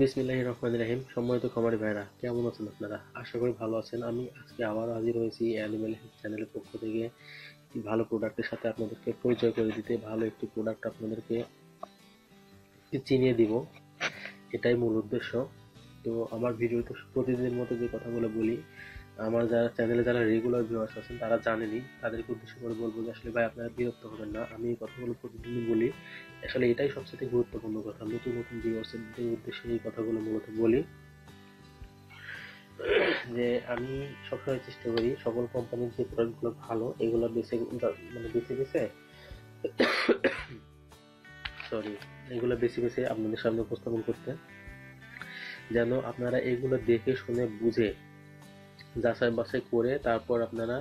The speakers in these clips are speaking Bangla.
বিসমিল্লাহ রহমান রাহিম। সম্মানিত খামারি ভাইরা, কেমন আছেন আপনারা? আশা করি ভালো আছেন। আমি আজকে আবার হাজির হয়েছি অ্যানিমেল হেলথ চ্যানেলের পক্ষ থেকে। একটি ভালো প্রোডাক্টের সাথে আপনাদেরকে পরিচয় করে দিতে, ভালো একটি প্রোডাক্ট আপনাদেরকে চিনিয়ে দিব। এটাই মূল উদ্দেশ্য। তো আমার ভিডিও তো প্রতিদিনের মতো যে কথাগুলো বলি আমার যারা চ্যানেলে যারা রেগুলার ভিউয়ার্স আছেন, তারা জানেনই, তাদেরকে উদ্দেশ্য করে বলব যে আসলে ভাই আপনারা বিরক্ত হবেন না। আমি এই কথাগুলো প্রতিদিনই বলি। আসলে এটাই সবচেয়ে গুরুত্বপূর্ণ কথা। নতুন নতুন ভিউয়ার্সের উদ্দেশ্যে এই কথাগুলো মূলত বলি। যে আমি সবসময় চেষ্টা করি, সকল কোম্পানির যে প্রোডাক্টগুলো ভালো, এগুলো বেছে মানে বেছে বেছে সরি এগুলো বেছে বেছে আপনাদের সামনে উপস্থাপন করতে। যেন আপনারা এগুলো দেখে, শুনে, বুঝে যাচাই বাছাই করে তারপর আপনারা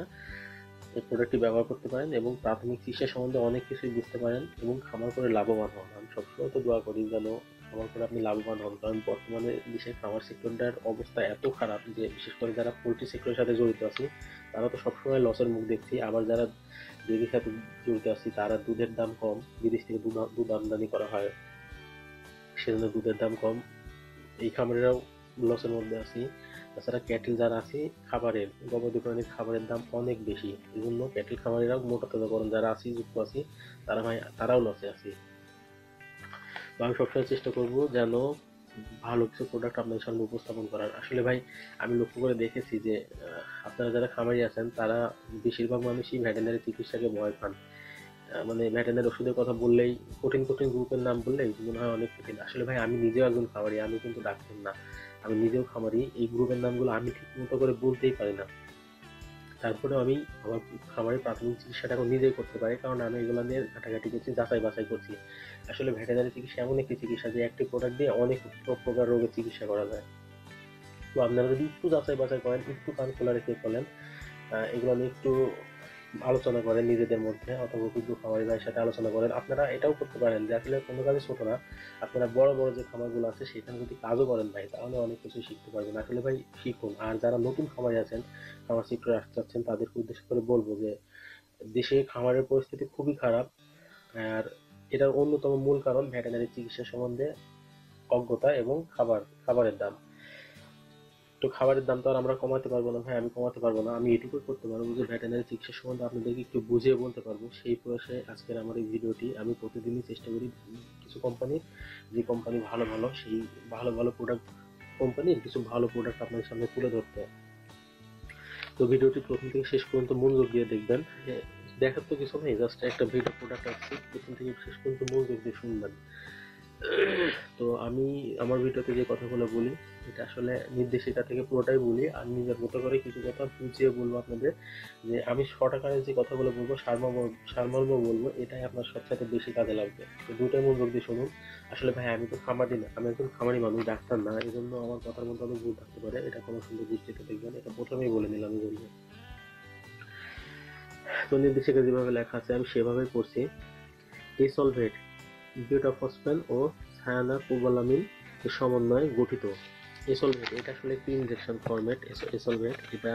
এই প্রোডাক্টটি ব্যবহার করতে পারেন এবং প্রাথমিক চিকিৎসা সম্বন্ধে অনেক কিছুই বুঝতে পারেন এবং খামার করে লাভবান হন। আমি সবসময় তো দোয়া করি যেন খামার করে আপনি লাভবান হন, কারণ বর্তমানে দেশের খামার সেক্টরটার অবস্থা এত খারাপ যে বিশেষ করে যারা পোলট্রি সেক্টরের সাথে জড়িত আছে, তারা তো সবসময় লসের মুখ দেখছি। আবার যারা ডেরির সাথে জড়িত আছি, তারা দুধের দাম কম। বিদেশ থেকে দুধ দুধ আমদানি করা হয়, সেজন্য দুধের দাম কম। এই খামারেরাও লসের মধ্যে আছি। তাছাড়া ক্যাটেল যারা আছে, খাবারের, গবাদি প্রাণীর খাবারের দাম অনেক বেশি। এই জন্য ক্যাটেল খামারেরাও মোটা তাজাকরণ যারা আছি, যুক্ত আছি, তারা ভাই, তারাও লসে আছি। তো আমি সবসময় চেষ্টা করব যেন ভালো কিছু প্রোডাক্ট আপনাদের সামনে উপস্থাপন করার। আসলে ভাই, আমি লক্ষ্য করে দেখেছি যে আপনারা যারা খামারি আছেন, তারা বেশিরভাগ মানুষই ভেটেনারি চিকিৎসাকে ভয় পান। মানে ভেটেনারি ওষুধের কথা বললেই, কঠিন কঠিন গ্রুপের নাম বললেই মনে হয় অনেক কঠিন। আসলে ভাই, আমি নিজেও একজন খামারি, আমি কিন্তু ডাক্তার না। আমি নিজেও খামারি, এই গ্রুপের নামগুলো আমি ঠিক মতো করে বলতেই পারি না। তারপরেও আমি আমার খামারের প্রাথমিক চিকিৎসাটা এখন নিজেই করতে পারি, কারণ আমি এগুলো নিয়ে ঘাটাঘাটি করছি, যাচাই বাছাই করছি। আসলে ভেটেনারি চিকিৎসা এমন একটি চিকিৎসা যে একটি প্রোডাক্ট দিয়ে অনেক প্রকার রোগের চিকিৎসা করা যায়। তো আপনারা যদি একটু যাচাই বাছাই করেন, একটু কান খোলা রেখে বলেন এগুলো নিয়ে একটু আলোচনা করেন নিজেদের মধ্যে অথবা অভিজ্ঞ খামারি ভাইয়ের সাথে আলোচনা করেন। আপনারা এটাও করতে পারেন যে আসলে কোনো কাজে ছোট না। আপনারা বড় বড় যে খামারগুলো আছে সেখানে যদি কাজও করেন ভাই, তাহলে অনেক কিছু শিখতে পারবেন। আসলে ভাই শিখুন। আর যারা নতুন খামারি আছেন, খামার সেক্টরে আসতে চাচ্ছেন তাদেরকে উদ্দেশ্য করে বলব যে দেশে খামারের পরিস্থিতি খুবই খারাপ। আর এটার অন্যতম মূল কারণ ভেটেনারি চিকিৎসা সম্বন্ধে অজ্ঞতা এবং খাবার, খাবারের দাম। তো খাবারের দাম তো আর আমরা কমাতে পারব না, ভাই, আমি কমাতে পারব না, আমি এটুকু করতে পারব যে ভেটেনারি চিকিৎসা সম্বন্ধে আপনাদেরকে একটু বুঝিয়ে বলতে পারব। সেই প্রয়াসে আজকের আমার এই ভিডিওটি, আমি প্রতিদিনই চেষ্টা করি কিছু কোম্পানির যে কোম্পানি ভালো ভালো, সেই ভালো ভালো প্রোডাক্ট কোম্পানির কিছু ভালো প্রোডাক্ট আপনাদের সামনে তুলে ধরতে। তো ভিডিওটি প্রথম থেকে শেষ পর্যন্ত মনোযোগ দিয়ে দেখবেন। দেখার তো কিছু নেই জাস্ট একটা ভিডিও প্রোডাক্ট আছে, প্রথম থেকে শেষ পর্যন্ত মনোযোগ দিয়ে শুনবেন। তো আমি আমার ভিডিওতে যে কথাগুলো বলি, এটা আসলে নির্দেশিকা থেকে পুরোটাই বলি আর নিজের মতো করে কিছু কথা বুঝিয়ে বলব আপনাদের যে আমি শর্ট আকারে যে কথাগুলো বলব সারমর্ম সারমর্ম বলব, এটাই আপনার সবচেয়ে বেশি কাজে লাগবে। তো দুটাই মনোযোগ দিয়ে শুনুন। আসলে ভাই, আমি তো খামারি না, আমি একজন খামারি মানুষ, ডাক্তার না এই জন্য আমার কথার মধ্যে অনেক ভুল থাকতে পারে। এটা কোনো সুন্দর দৃষ্টিতে দেখবেন, এটা প্রথমেই বলে নিলাম, এই জন্য। তো নির্দেশিকা যেভাবে লেখা আছে, আমি সেভাবেই করছি। এসলভেট বিউটাফসফেন ও সায়ানা কোবালামিন এর সমন্বয়ে গঠিত। এসলভেট, এটা আসলে একটি ইনজেকশন ফরম্যাট এসলভেট, এটা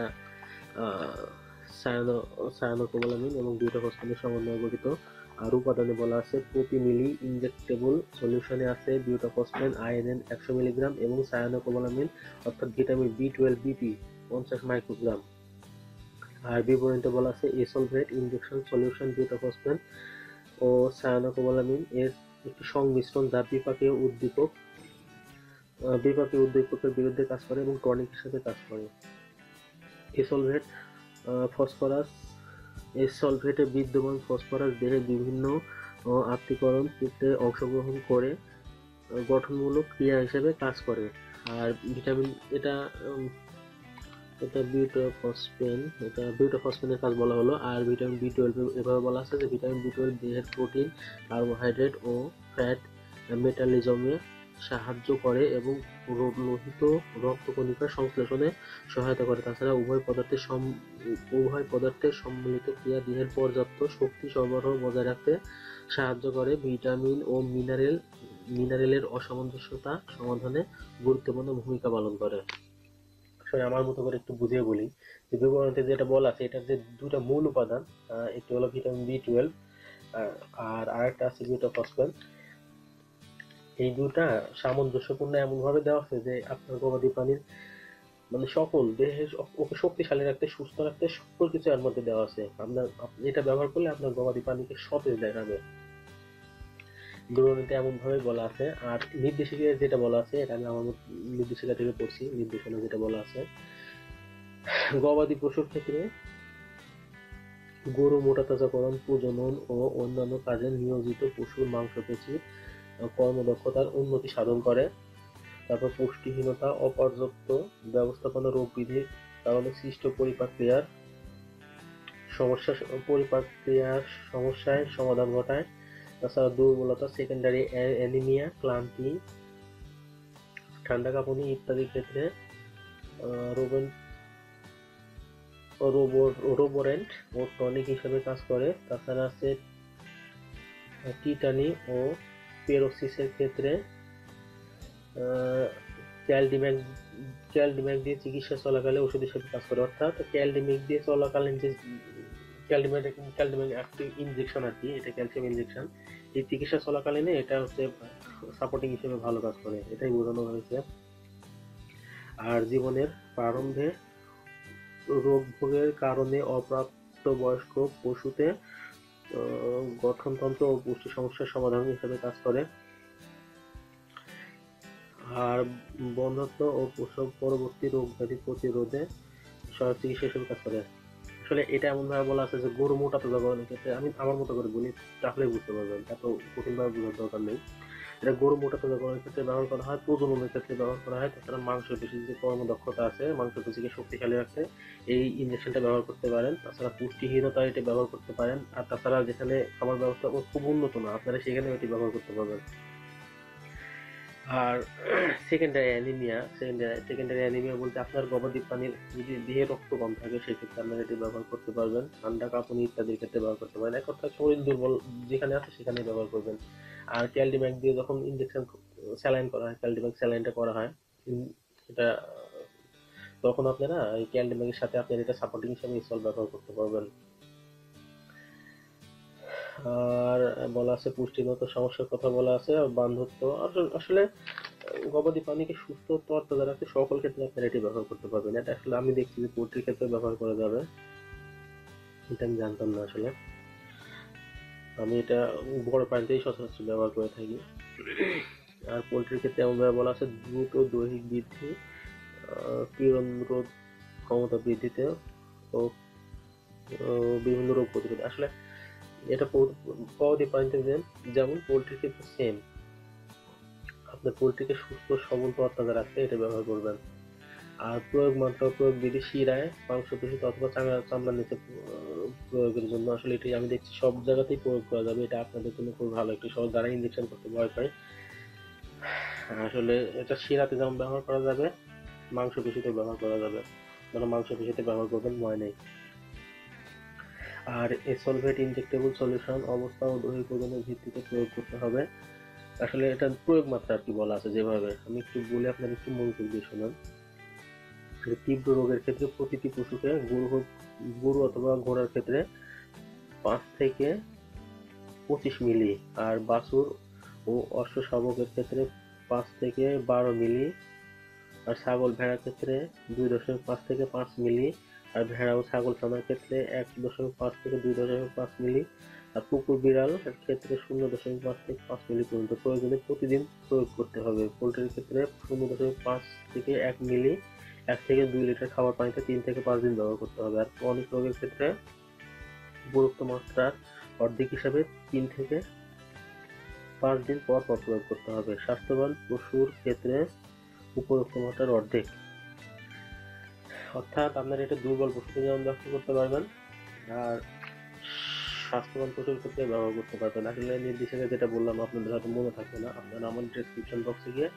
সায়ানো সায়ানো কোবালামিন এবং বিউটাফসফেনের সমন্বয়ে গঠিত। আর উপাদানে বলা আছে প্রতি মিলি ইনজেক্টেবল সলিউশনে আছে বিউটাফসফেন, আইএনএন একশো মিলিগ্রাম এবং সায়ানোকোবালামিন অর্থাৎ ভিটামিন বি টুয়েলভ, বিপি পঞ্চাশ মাইক্রোগ্রাম। আর বিবরণীতে বলা আছে এসলভেট ইনজেকশন সলিউশন বিউটাফসফেন ও সায়ানোকোবালামিন এর একটি সংমিশ্রণ যা বিপাকীয় উদ্দীপক বিপাকীয় উদ্দীপকের বিরুদ্ধে কাজ করে এবং টনিক হিসেবে কাজ করে। এসলভেট ফসফরাস, এসলভেটে বিদ্যমান ফসফরাস দেহে বিভিন্ন আত্তীকরণ প্রক্রিয়ায় অংশগ্রহণ করে গঠনমূলক ক্রিয়া হিসেবে কাজ করে। আর ভিটামিন, এটা এটা বিউটোফসফেন, এটা বিউটোফসফেনের কাজ বলা হলো। আর ভিটামিন বি টুয়েলভ, এভাবে বলা আছে যে ভিটামিন বি টুয়েলভ দেহের প্রোটিন, কার্বোহাইড্রেট ও ফ্যাট মেটালিজমে সাহায্য করে এবং লোহিত রক্তকণিকার সংশ্লেষণে সহায়তা করে। তাছাড়া উভয় পদার্থের উভয় পদার্থের সম্মিলিত ক্রিয়া দেহের পর্যাপ্ত শক্তি সরবরাহ বজায় রাখতে সাহায্য করে। ভিটামিন ও মিনারেল মিনারেলের অসামঞ্জস্যতা সমাধানে গুরুত্বপূর্ণ ভূমিকা পালন করে। আসলে আমার মতো করে একটু বুঝিয়ে বলি। যে বিবরণীতে যেটা বলা আছে, এটার যে দুটা মূল উপাদান একটি হলো ভিটামিন বি টুয়েলভ আর আরেকটা আছে বিউটোফসফেন এই দুটা সামঞ্জস্যপূর্ণ এমনভাবে দেওয়া আছে যে আপনার গবাদি প্রাণীর মানে সকল দেহে ওকে শক্তিশালী রাখতে, সুস্থ রাখতে সকল কিছু এর মধ্যে দেওয়া আছে। আপনার আপনি এটা ব্যবহার করলে আপনার গবাদি প্রাণীকে সতেজ দেখাবে। বিবরণীতে এমন ভাবে বলা আছে। আর নির্দেশিকায় যেটা বলা আছে, এটা আমি আমার নির্দেশিকা থেকে পড়ছি, নির্দেশনা যেটা বলা আছে, গবাদি পশুর ক্ষেত্রে গরু মোটাতাজাকরণ প্রজনন ও অন্যান্য কাজে নিয়োজিত পশুর মাংসপেশি কর্মদক্ষতার উন্নতি সাধন করে। তারপর পুষ্টিহীনতা, অপর্যাপ্ত ব্যবস্থাপনা রোগ বিধির কারণে সৃষ্ট পরিপাক্রিয়ার সমস্যা পরিপাক্রিয়ার সমস্যায় সমাধান ঘটায়। তাছাড়া দুর্বলতা সেকেন্ডারি অ্যানিমিয়া ক্লান্তি, ঠান্ডা কাঁপুনি ইত্যাদি ক্ষেত্রে রোবেন রোবোরেন্ট ও টনিক হিসেবে কাজ করে। তাছাড়া আছে টিটানি ও পেরোসিসের ক্ষেত্রে ক্যালডিম্যাক ক্যালডিম্যাক দিয়ে চিকিৎসা চলাকালে ওষুধ হিসেবে কাজ করে। অর্থাৎ ক্যালডিম্যাক দিয়ে চলাকালীন যে ক্যালডিম্যাক ক্যালডিম্যাক একটি ইনজেকশন আর কি এটা ক্যালসিয়াম ইনজেকশন এই চিকিৎসা চলাকালীনে এটা হচ্ছে সাপোর্টিং হিসেবে ভালো কাজ করে এটাই বোঝানো হয়েছে। আর জীবনের প্রারম্ভে রোগ ভোগের কারণে অপ্রাপ্তবয়স্ক পশুতে আহ, গঠনতন্ত্র ও পুষ্টি সমস্যার সমাধান হিসেবে কাজ করে। আর বন্ধত্ব ও প্রসব পরবর্তী রোগ ব্যাধি প্রতিরোধে সহায়ক চিকিৎসা হিসেবে কাজ করে। আসলে এটা এমন ভাবে বলা আছে যে গরু মোটা তাজাকরণের ক্ষেত্রে আমি আমার মতো করে বলি তাহলে বুঝতে পারবেন। এত কঠিন ভাবে বোঝার দরকার নেই। এটা গরু মোটা তাজাকরণের ক্ষেত্রে ব্যবহার করা হয়, প্রজননের ক্ষেত্রে ব্যবহার করা হয়, তাছাড়া মাংস পেশির যে কর্মদক্ষতা আছে মাংস পেশিকে শক্তিশালী রাখতে, এই ইঞ্জেকশনটা ব্যবহার করতে পারেন। তাছাড়া পুষ্টিহীনতা এটি ব্যবহার করতে পারেন। আর তাছাড়া যেখানে খাবার ব্যবস্থা খুব উন্নত না, আপনারা সেখানে এটি ব্যবহার করতে পারবেন। আর secondary anaemia secondary secondary anaemia বলতে আপনার গবাদি প্রাণীর যদি দেহে রক্ত কম থাকে, সেক্ষেত্রে আপনারা এটি ব্যবহার করতে পারবেন। ঠান্ডা কাঁপুনি ইত্যাদির ক্ষেত্রে ব্যবহার করতে পারেন। এক কথায় শরীর দুর্বল যেখানে আছে সেখানে ব্যবহার করবেন। আর ক্যালডিম্যাক দিয়ে যখন ইনজেকশন স্যালাইন করা হয় ক্যালডিম্যাক স্যালাইনটা করা হয় এটা, তখন আপনারা এই ক্যালডিম্যাকের সাথে আপনারা এটা সাপোর্টিং হিসেবে ইনস্টল ব্যবহার করতে পারবেন। আর বলা আছে, পুষ্টিগত সমস্যার কথা বলা আছে, আর বান্ধত্ব আসলে- গবাদি প্রাণীকে সুস্থ তরতাজা রাখতে সকল ক্ষেত্রে আপনারা এটি ব্যবহার করতে পারবেন। এটা আসলে আমি দেখছি যে পোলট্রির ক্ষেত্রে ব্যবহার করা যাবে। এটা আমি জানতাম না আসলে। আমি এটা বড় প্রাণীতেই সচরাচর ব্যবহার করে থাকি। আর পোলট্রির ক্ষেত্রে এমনভাবে বলা আছে দ্রুত দৈহিক বৃদ্ধি আহ, রোধ ক্ষমতা বৃদ্ধিতে ও বিভিন্ন রোগ প্রতিরোধ। আসলে এটা পো- গবাদি প্রাণীতে যে- যেমন পোলট্রির ক্ষেত্রে সেম। আপনার পোলট্রিকে সুস্থ সবল তরতাজা রাখতে এটা ব্যবহার করবেন। আর প্রয়োগ মাত্রা প্রয়োগ বিধি শিরায় মাংস পেশিতে অথবা চামড়া চামড়ার নিচে প্রয়োগের জন্য আসলে এটি আমি দেখছি সব জায়গাতেই প্রয়োগ করা যাবে। এটা আপনাদের জন্য খুব ভালো একটি সহজ যারা ইঞ্জেকশন করতে ভয় পায়। আসলে এটা শিরাতে যেমন ব্যবহার করা যাবে মাংস পেশিতে ব্যবহার করা যাবে। যারা মাংস পেশিতে ব্যবহার করবেন ভয় নেই। আর এসলভেট ইনজেক্টেবল সলিউশন অবস্থা ও দৈহিক ওজনের ভিত্তিতে প্রয়োগ করতে হবে। আসলে এটা প্রয়োগ মাত্রা আর কি বলা আছে যেভাবে। আমি একটু বলে, আপনার একটু মনোযোগ দিয়ে শুনুন। তীব্র রোগের ক্ষেত্রে প্রতিটি পশুকে গরু হোক গরু অথবা ঘোড়ার ক্ষেত্রে পাঁচ থেকে পঁচিশ মিলি আর বাছুর ও অশ্ব শাবকের ক্ষেত্রে পাঁচ থেকে বারো মিলি আর ছাগল ভেড়ার ক্ষেত্রে দুই দশমিক পাঁচ থেকে পাঁচ মিলি আর ভেড়া ও ছাগল ছানার ক্ষেত্রে এক দশমিক পাঁচ থেকে দুই দশমিক পাঁচ মিলি আর কুকুর বিড়াল এর ক্ষেত্রে শূন্য দশমিক পাঁচ থেকে পাঁচ মিলি পর্যন্ত প্রয়োজনে প্রতিদিন প্রয়োগ করতে হবে। পোলট্রির ক্ষেত্রে শূন্য দশমিক পাঁচ থেকে এক মিলি এক থেকে দুই লিটার খাবার পানিতে তিন থেকে পাঁচ দিন ব্যবহার করতে হবে। আর অনেক রোগের ক্ষেত্রে উপরোক্ত মাত্রার অর্ধেক হিসাবে তিন থেকে পাঁচ দিন পর পর প্রয়োগ করতে হবে। স্বাস্থ্যবান পশুর ক্ষেত্রে উপরোক্ত মাত্রার অর্ধেক। অর্থাৎ আপনার এটা দুর্বল পশুতে যেমন ব্যবহার করতে পারবেন, আর স্বাস্থ্যবান পশুর ক্ষেত্রে ব্যবহার করতে পারবেন। আসলে নির্দেশিকা যেটা বললাম, আপনাদের হয়তো মনে থাকবে না। আপনারা আমার ডেসক্রিপশন বক্সে গিয়ে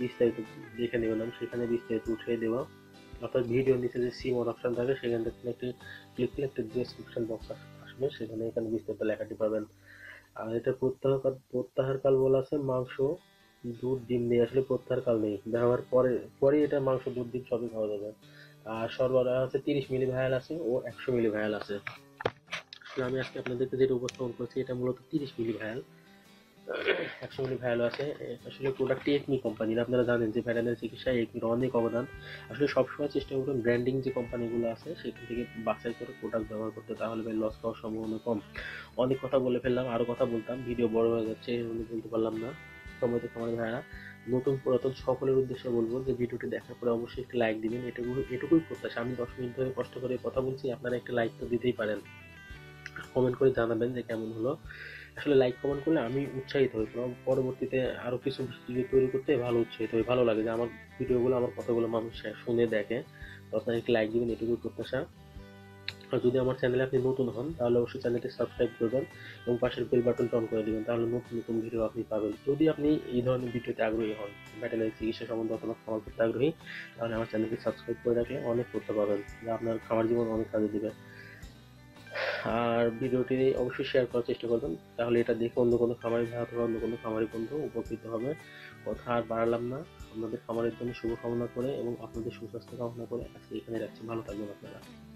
বিস্তারিত দেখে নেবেন। আমি সেখানে বিস্তারিত উঠিয়ে দেওয়া অর্থাৎ ভিডিও নিচে যে সিমোর অপশন থাকে সেখান থেকে একটি ক্লিক করলে একটা ডেসক্রিপশন বক্স আসবে। সেখানে এখানে বিস্তারিত লেখাটি পাবেন। আর এটা প্রত্যাহার প্রত্যাহার কাল বলা আছে, মাংস, দুধ, ডিম দিয়ে আসলে প্রত্যাহার কাল নেই। ব্যবহার পরে পরে এটা মাংস, দুধ, ডিম সবই খাওয়া যাবে। আর সরবরাহ আছে তিরিশ মিলি ভায়াল আছে ও একশো মিলি ভায়াল আছে। আমি আজকে আপনাদেরকে যেটা উপস্থাপন করছি, এটা মূলত তিরিশ মিলি ভায়াল একশো মিলি ভালো আছে আসলে প্রোডাক্টটি একমি কোম্পানির আপনারা জানেন যে ভেটেরিনারি চিকিৎসায় একমির অনেক অবদান। আসলে সবসময় চেষ্টা করবেন ব্র্যান্ডিং যে কোম্পানিগুলো আছে, সেখান থেকে বাছাই করে প্রোডাক্ট ব্যবহার করতে, তাহলে ভাই লস খাওয়ার সম্ভাবনা কম। অনেক কথা বলে ফেললাম আরও কথা বলতাম। ভিডিও বড় হয়ে যাচ্ছে জন্য বলতে পারলাম না। সময় তো খামার ভাইরা নতুন পুরাতন সকলের উদ্দেশ্যে বলব যে ভিডিওটি দেখার পরে অবশ্যই একটি লাইক দিবেন। এটুকু, এটুকুই প্রত্যাশা। আমি দশ মিনিট ধরে কষ্ট করে কথা বলছি, আপনারা একটা লাইক তো দিতেই পারেন। কমেন্ট করে জানাবেন যে কেমন হলো। আসলে লাইক কমেন্ট করলে আমি উৎসাহিত হই। এবং পরবর্তীতে আরও কিছু ভিডিও তৈরি করতে ভালো উৎসাহিত হই। ভালো লাগে যে আমার ভিডিওগুলো আমার কথাগুলো মানুষ শুনে দেখে। তো আপনারা একটি লাইক দিবেন, এটুকুই প্রত্যাশা। আর যদি আমার চ্যানেলে আপনি নতুন হন, তাহলে অবশ্যই চ্যানেলটি সাবস্ক্রাইব করবেন এবং পাশের বেল বাটনটা অন করে দিবেন। তাহলে নতুন নতুন ভিডিও আপনি পাবেন। যদি আপনি এই ধরনের ভিডিওতে আগ্রহী হন ভেটেরিনারি চিকিৎসা সম্বন্ধে অথবা খামার করতে আগ্রহী, তাহলে আমার চ্যানেলটি সাবস্ক্রাইব করে রাখলে অনেক করতে পাবেন। যা আপনার খামার জীবন অনেক কাজে দিবে। আর ভিডিওটি অবশ্যই শেয়ার করার চেষ্টা করবেন। তাহলে এটা দেখে অন্য কোনো খামারি ভাই অথবা অন্য কোনো খামারি বন্ধু উপকৃত হবে। কথা আর বাড়ালাম না। আপনাদের খামারের জন্য শুভকামনা করে এবং আপনাদের সুস্বাস্থ্য কামনা করে আজকে এখানে রাখছি। ভালো থাকবেন আপনারা।